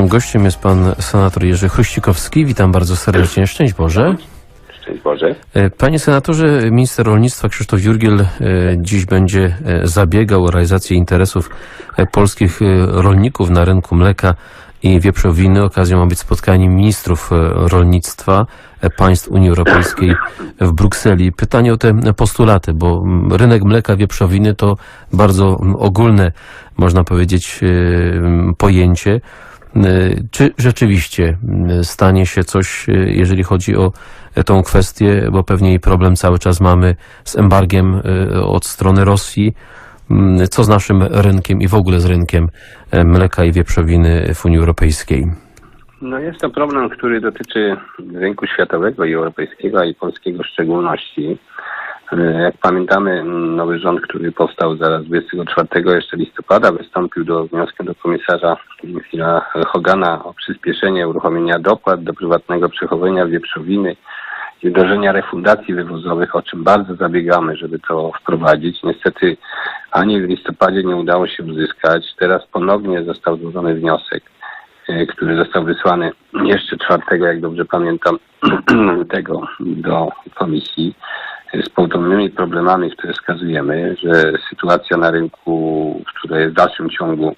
Naszym gościem jest pan senator Jerzy Chruścikowski. Witam bardzo serdecznie. Szczęść Boże. Szczęść Boże. E, Panie senatorze, minister rolnictwa Krzysztof Jurgiel e, dziś będzie e, zabiegał o realizację interesów polskich rolników na rynku mleka i wieprzowiny. Okazją ma być spotkanie ministrów rolnictwa państw Unii Europejskiej w Brukseli. Pytanie o te postulaty, bo rynek mleka, wieprzowiny to bardzo ogólne, można powiedzieć, pojęcie. E, Czy rzeczywiście m, stanie się coś, e, jeżeli chodzi o e, tą kwestię, bo pewnie problem cały czas mamy z embargiem od strony Rosji. M, Co z naszym rynkiem i w ogóle z rynkiem e, mleka i wieprzowiny w Unii Europejskiej? No jest to problem, który dotyczy rynku światowego i europejskiego, i polskiego w szczególności. E, Jak pamiętamy, nowy rząd, który powstał zaraz 24 jeszcze listopada, wystąpił do wnioskiem do komisarza Phila Hogana o przyspieszenie uruchomienia dopłat do prywatnego przechowywania wieprzowiny i wdrożenia refundacji wywozowych, o czym bardzo zabiegamy, żeby to wprowadzić. Niestety ani w listopadzie nie udało się uzyskać. Teraz ponownie został złożony wniosek, e, który został wysłany jeszcze czwartego, jak dobrze pamiętam, tego do komisji z podobnymi problemami, które wskazujemy, że sytuacja na rynku, która jest w dalszym ciągu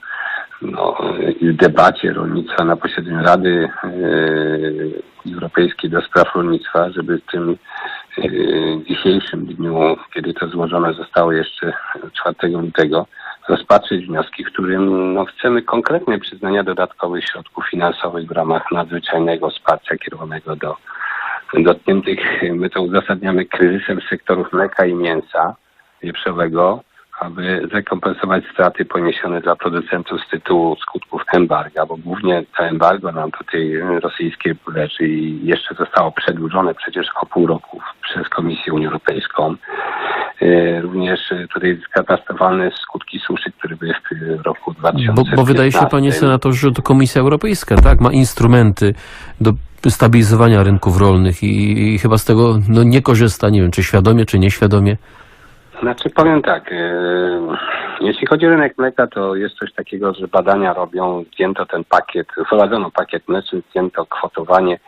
no, w debacie rolnictwa na posiedzeniu Rady e, Europejskiej do spraw rolnictwa, żeby w tym e, dzisiejszym dniu, kiedy to złożone zostało jeszcze 4 lutego, rozpatrzyć wnioski, w którym no, chcemy konkretne przyznania dodatkowych środków finansowych w ramach nadzwyczajnego wsparcia kierowanego do dotkniętych, my to uzasadniamy kryzysem sektorów mleka i mięsa wieprzowego, aby zrekompensować straty poniesione dla producentów z tytułu skutków embarga, bo głównie to embargo nam tutaj rosyjskie leży i jeszcze zostało przedłużone przecież o pół roku przez Komisję Unię Europejską. E, Również e, tutaj katastrofalne skutki suszy, które były w roku Bo, 2015. bo wydaje się, panie senatorze, że to Komisja Europejska tak, ma instrumenty do stabilizowania rynków rolnych i, i chyba z tego no, nie korzysta, nie wiem, czy świadomie, czy nieświadomie. Znaczy powiem tak, e, jeśli chodzi o rynek mleka, to jest coś takiego, że badania robią, zdjęto ten pakiet, wprowadzono pakiet mleczny, zdjęto kwotowanie,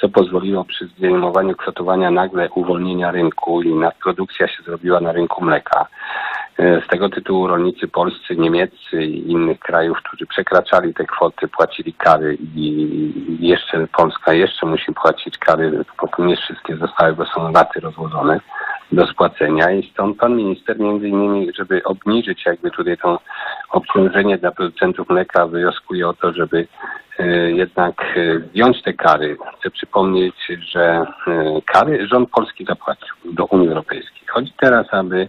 co pozwoliło przy zdejmowaniu kwotowania nagle uwolnienia rynku i nadprodukcja się zrobiła na rynku mleka. E, Z tego tytułu rolnicy polscy, niemieccy i innych krajów, którzy przekraczali te kwoty, płacili kary i jeszcze Polska jeszcze musi płacić kary, bo nie wszystkie zostały, bo są raty rozłożone do spłacenia i stąd pan minister między innymi, żeby obniżyć jakby tutaj to obciążenie dla producentów mleka wnioskuje o to, żeby e, jednak e, wziąć te kary. Chcę przypomnieć, że e, kary rząd polski zapłacił do Unii Europejskiej. Chodzi teraz, aby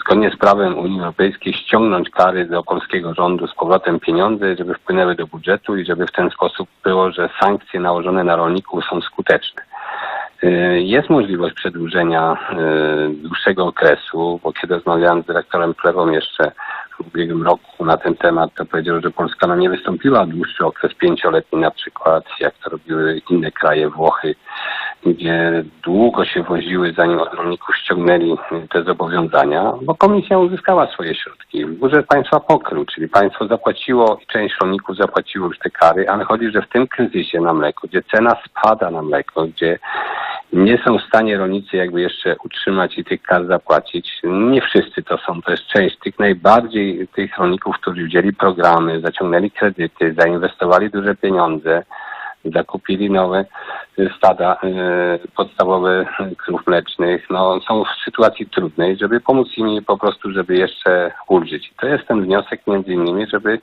zgodnie z prawem Unii Europejskiej ściągnąć kary do polskiego rządu z powrotem pieniądze, żeby wpłynęły do budżetu i żeby w ten sposób było, że sankcje nałożone na rolników są skuteczne. Y, Jest możliwość przedłużenia y, dłuższego okresu, bo kiedy rozmawiałem z dyrektorem Plewą jeszcze w ubiegłym roku na ten temat, to powiedział, że Polska no, nie wystąpiła dłuższy okres pięcioletni na przykład, jak to robiły inne kraje, Włochy, gdzie długo się woziły, zanim od rolników ściągnęli y, te zobowiązania, bo komisja uzyskała swoje środki. Budżet państwa pokrył, czyli państwo zapłaciło i część rolników zapłaciło już te kary, ale chodzi, że w tym kryzysie na mleko, gdzie cena spada na mleko, gdzie nie są w stanie rolnicy jakby jeszcze utrzymać i tych kar zapłacić. Nie wszyscy to są, to jest część tych najbardziej tych rolników, którzy wzięli programy, zaciągnęli kredyty, zainwestowali duże pieniądze, zakupili nowe stada y, podstawowe krów mlecznych, no są w sytuacji trudnej, żeby pomóc im po prostu, żeby jeszcze ulżyć. To jest ten wniosek między innymi, żeby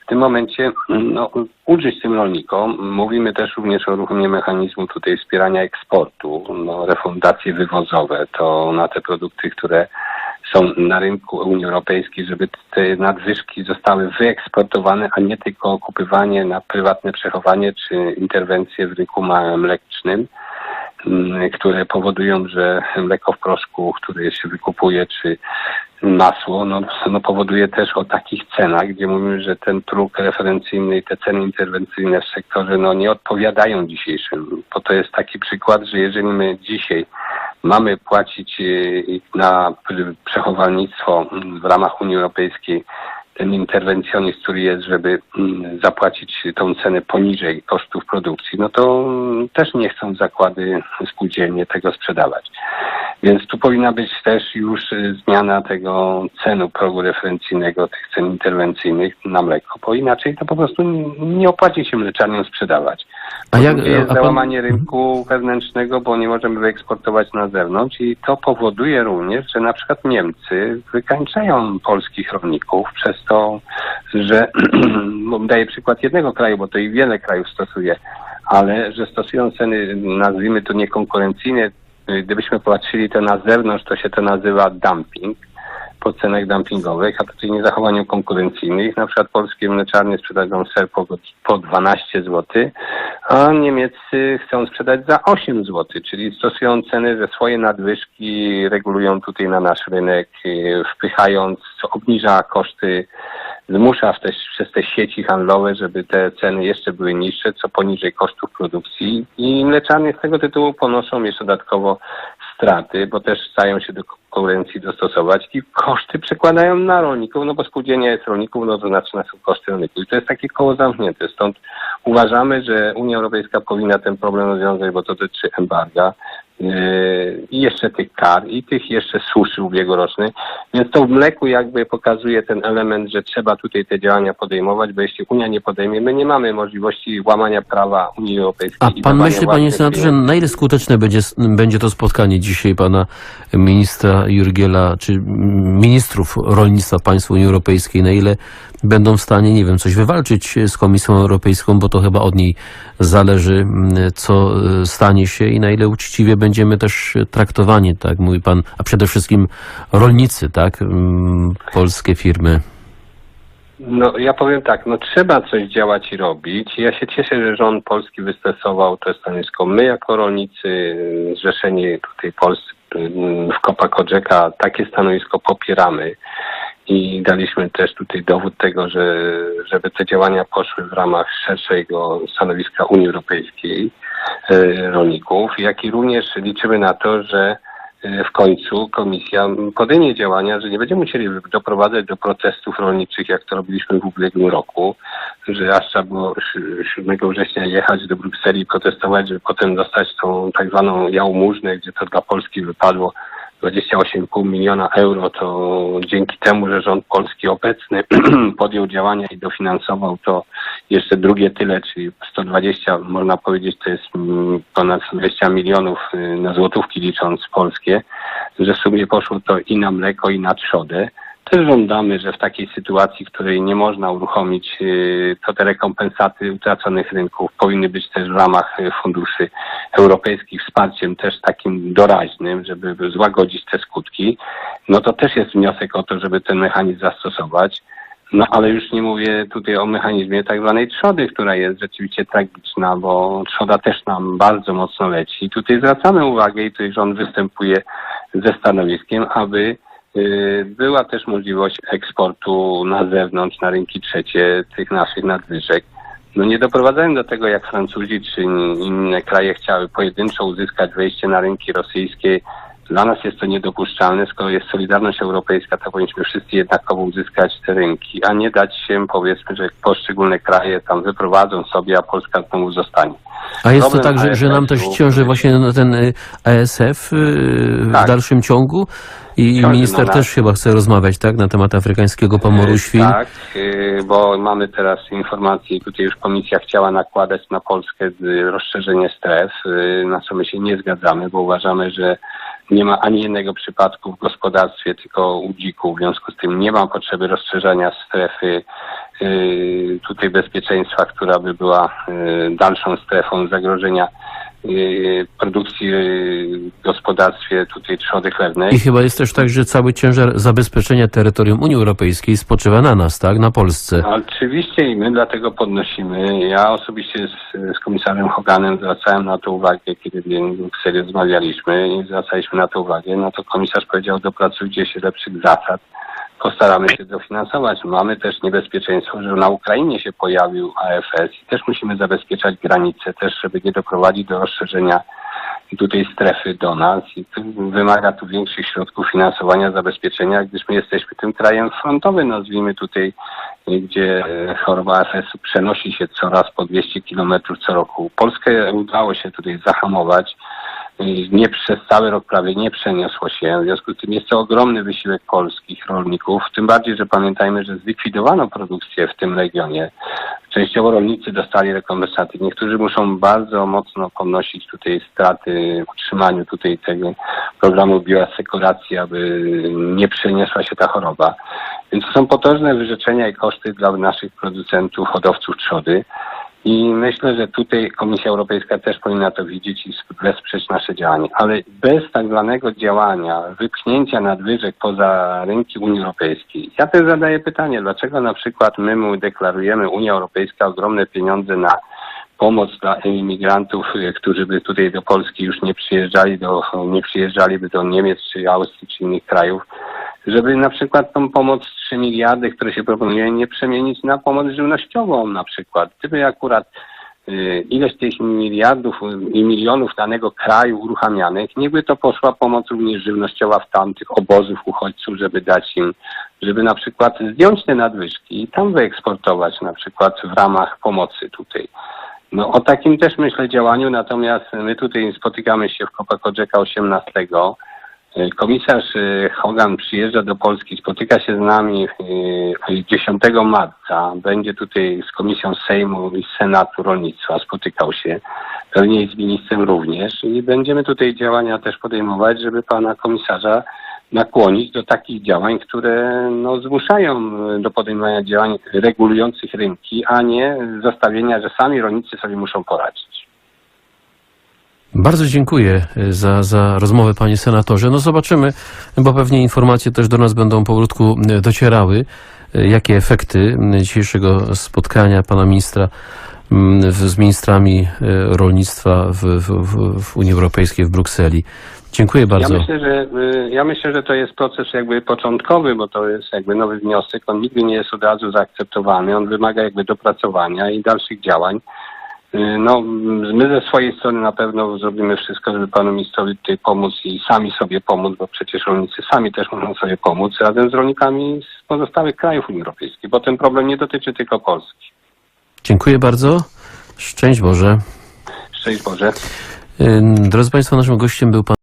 w tym momencie no, ulżyć tym rolnikom. Mówimy też również o uruchomieniu mechanizmu tutaj wspierania eksportu, no, refundacje wywozowe, to na te produkty, które są na rynku Unii Europejskiej, żeby te nadwyżki zostały wyeksportowane, a nie tylko kupywanie na prywatne przechowanie czy interwencje w rynku mlecznym, mm, które powodują, że mleko w proszku, które się wykupuje, czy masło, no, no powoduje też o takich cenach, gdzie mówimy, że ten próg referencyjny i te ceny interwencyjne w sektorze no, nie odpowiadają dzisiejszym. Bo to jest taki przykład, że jeżeli my dzisiaj mamy płacić y, na p- przechowalnictwo w ramach Unii Europejskiej ten interwencjonizm, który jest, żeby mm, zapłacić tą cenę poniżej kosztów produkcji, no to też nie chcą zakłady spółdzielnie tego sprzedawać. Więc tu powinna być też już y, zmiana tego cenu progu referencyjnego, tych cen interwencyjnych na mleko, bo inaczej to po prostu nie opłaci się mleczarniom sprzedawać. A jak- Drugie jest a pan- załamanie rynku wewnętrznego, bo nie możemy wyeksportować na zewnątrz i to powoduje również, że na przykład Niemcy wykańczają polskich rolników przez to, że daję przykład jednego kraju, bo to i wiele krajów stosuje, ale że stosują ceny, nazwijmy to niekonkurencyjne, gdybyśmy patrzyli to na zewnątrz, to się to nazywa dumping po cenach dumpingowych, a tutaj niezachowaniu konkurencyjnych. Na przykład polskie mleczarnie sprzedają ser po, po 12 zł, a Niemieccy chcą sprzedać za 8 zł, czyli stosują ceny, że swoje nadwyżki regulują tutaj na nasz rynek, y, wpychając, co obniża koszty, zmusza te, przez te sieci handlowe, żeby te ceny jeszcze były niższe, co poniżej kosztów produkcji i mleczarnie z tego tytułu ponoszą jeszcze dodatkowo straty, bo też stają się do konkurencji dostosować i koszty przekładają na rolników, no bo spółdzielnia jest rolników, no to znaczy na są koszty rolników. I to jest takie koło zamknięte. Stąd uważamy, że Unia Europejska powinna ten problem rozwiązać, bo to dotyczy embarga i jeszcze tych kar i tych jeszcze suszy ubiegłorocznej. Więc to w mleku jakby pokazuje ten element, że trzeba tutaj te działania podejmować, bo jeśli Unia nie podejmie, my nie mamy możliwości łamania prawa Unii Europejskiej. A pan myśli, panie senatorze, na ile skuteczne będzie, będzie to spotkanie dzisiaj pana ministra Jurgiela, czy ministrów rolnictwa państw Unii Europejskiej? Na ile będą w stanie, nie wiem, coś wywalczyć z Komisją Europejską, bo to chyba od niej zależy, mm, co y, stanie się i na ile uczciwie będziemy też traktowani, tak mówi pan, a przede wszystkim rolnicy, tak, mm, polskie firmy. No ja powiem tak, no trzeba coś działać i robić. Ja się cieszę, że rząd polski wystosował to stanowisko. My jako rolnicy, y, zrzeszeni tutaj polscy y, w Kopa Kodrzeka, takie stanowisko popieramy i daliśmy też tutaj dowód tego, że żeby te działania poszły w ramach szerszego stanowiska Unii Europejskiej rolników, jak i również liczymy na to, że y, w końcu komisja podejmie działania, że nie będziemy musieli doprowadzać do protestów rolniczych, jak to robiliśmy w ubiegłym roku, że aż trzeba było szy- 7 września jechać do Brukseli i protestować, żeby potem dostać tą tak zwaną jałmużnę, gdzie to dla Polski wypadło 28,5 miliona euro, to dzięki temu, że rząd polski obecny podjął działania i dofinansował to jeszcze drugie tyle, czyli 120, można powiedzieć, to jest mm, ponad 120 milionów y, na złotówki licząc polskie, że w sumie poszło to i na mleko, i na trzodę. Też żądamy, że w takiej sytuacji, w której nie można uruchomić, y, to te rekompensaty utraconych rynków powinny być też w ramach y, funduszy europejskich wsparciem też takim doraźnym, żeby złagodzić te skutki. No to też jest wniosek o to, żeby ten mechanizm zastosować. No ale już nie mówię tutaj o mechanizmie tak zwanej trzody, która jest rzeczywiście tragiczna, bo trzoda też nam bardzo mocno leci. Tutaj zwracamy uwagę i tutaj rząd występuje ze stanowiskiem, aby y, była też możliwość eksportu na zewnątrz, na rynki trzecie tych naszych nadwyżek. No nie doprowadzając do tego, jak Francuzi czy in- inne kraje chciały pojedynczo uzyskać wejście na rynki rosyjskie. Dla nas jest to niedopuszczalne. Skoro jest Solidarność Europejska, to powinniśmy wszyscy jednakowo uzyskać te rynki, a nie dać się, powiedzmy, że poszczególne kraje tam wyprowadzą sobie, a Polska znowu zostanie. A jest to Problem tak, że, że nam też ciąży właśnie no, ten y, ASF y, w Tak. dalszym ciągu i Ciąży minister na też chyba chce rozmawiać tak na temat afrykańskiego pomoru świń. Tak, y, bo mamy teraz informacje tutaj już komisja chciała nakładać na Polskę y, rozszerzenie stref, y, na co my się nie zgadzamy, bo uważamy, że nie ma ani jednego przypadku w gospodarstwie, tylko u dzików. W związku z tym nie ma potrzeby rozszerzania strefy y, tutaj bezpieczeństwa, która by była y, dalszą strefą zagrożenia produkcji y, w gospodarstwie tutaj trzody chlewnej. I chyba jest też tak, że cały ciężar zabezpieczenia terytorium Unii Europejskiej spoczywa na nas, tak? Na Polsce. Oczywiście i my dlatego podnosimy. Ja osobiście z, z komisarzem Hoganem zwracałem na to uwagę, kiedy w Brukseli rozmawialiśmy i zwracaliśmy na to uwagę. No to komisarz powiedział, dopracujcie się lepszych zasad. Postaramy się dofinansować. Mamy też niebezpieczeństwo, że na Ukrainie się pojawił AFS i też musimy zabezpieczać granice, też żeby nie doprowadzić do rozszerzenia tutaj strefy do nas i wymaga tu większych środków finansowania, zabezpieczenia, gdyż my jesteśmy tym krajem frontowym, nazwijmy tutaj, gdzie choroba AFS-u przenosi się coraz po 200 kilometrów co roku. Polskę udało się tutaj zahamować. Nie przez cały rok prawie nie przeniosło się. W związku z tym jest to ogromny wysiłek polskich rolników. Tym bardziej, że pamiętajmy, że zlikwidowano produkcję w tym regionie. Częściowo rolnicy dostali rekompensaty. Niektórzy muszą bardzo mocno ponosić tutaj straty w utrzymaniu tutaj tego programu bioasekuracji, aby nie przeniosła się ta choroba. Więc to są potężne wyrzeczenia i koszty dla naszych producentów, hodowców trzody. I myślę, że tutaj Komisja Europejska też powinna to widzieć i wesprzeć nasze działanie. Ale bez tak zwanego działania, wypchnięcia nadwyżek poza rynki Unii Europejskiej. Ja też zadaję pytanie, dlaczego na przykład my mu deklarujemy Unia Europejska ogromne pieniądze na pomoc dla imigrantów, y, którzy by tutaj do Polski już nie przyjeżdżali, do, nie przyjeżdżaliby do Niemiec czy Austrii czy innych krajów, żeby na przykład tą pomoc 3 miliardy, które się proponuje, nie przemienić na pomoc żywnościową na przykład. Gdyby akurat y, ileś tych miliardów i milionów danego kraju uruchamianych, niechby to poszła pomoc również żywnościowa w tamtych obozów uchodźców, żeby dać im, żeby na przykład zdjąć te nadwyżki i tam wyeksportować na przykład w ramach pomocy tutaj. No o takim też myślę działaniu, natomiast my tutaj spotykamy się w Kopakodżeka 18. Komisarz y, Hogan przyjeżdża do Polski, spotyka się z nami y, 10 marca. Będzie tutaj z Komisją Sejmu i Senatu Rolnictwa, spotykał się. Pewnie z ministrem również. I będziemy tutaj działania też podejmować, żeby pana komisarza nakłonić do takich działań, które no, zmuszają do podejmowania działań regulujących rynki, a nie zostawienia, że sami rolnicy sobie muszą poradzić. Bardzo dziękuję e, za, za rozmowę, panie senatorze. No zobaczymy, bo pewnie informacje też do nas będą powolutku e, docierały, e, jakie efekty dzisiejszego spotkania pana ministra z ministrami rolnictwa w, w, w, Unii Europejskiej w Brukseli. Dziękuję Ja bardzo. myślę, że y, ja myślę, że to jest proces jakby początkowy, bo to jest jakby nowy wniosek. On nigdy nie jest od razu zaakceptowany. On wymaga jakby dopracowania i dalszych działań. Y, No, my ze swojej strony na pewno zrobimy wszystko, żeby panu ministrowi tutaj pomóc i sami sobie pomóc, bo przecież rolnicy sami też muszą sobie pomóc razem z rolnikami z pozostałych krajów Unii Europejskiej, bo ten problem nie dotyczy tylko Polski. Dziękuję bardzo. Szczęść Boże. Szczęść Boże. E, Drodzy Państwo, naszym gościem był pan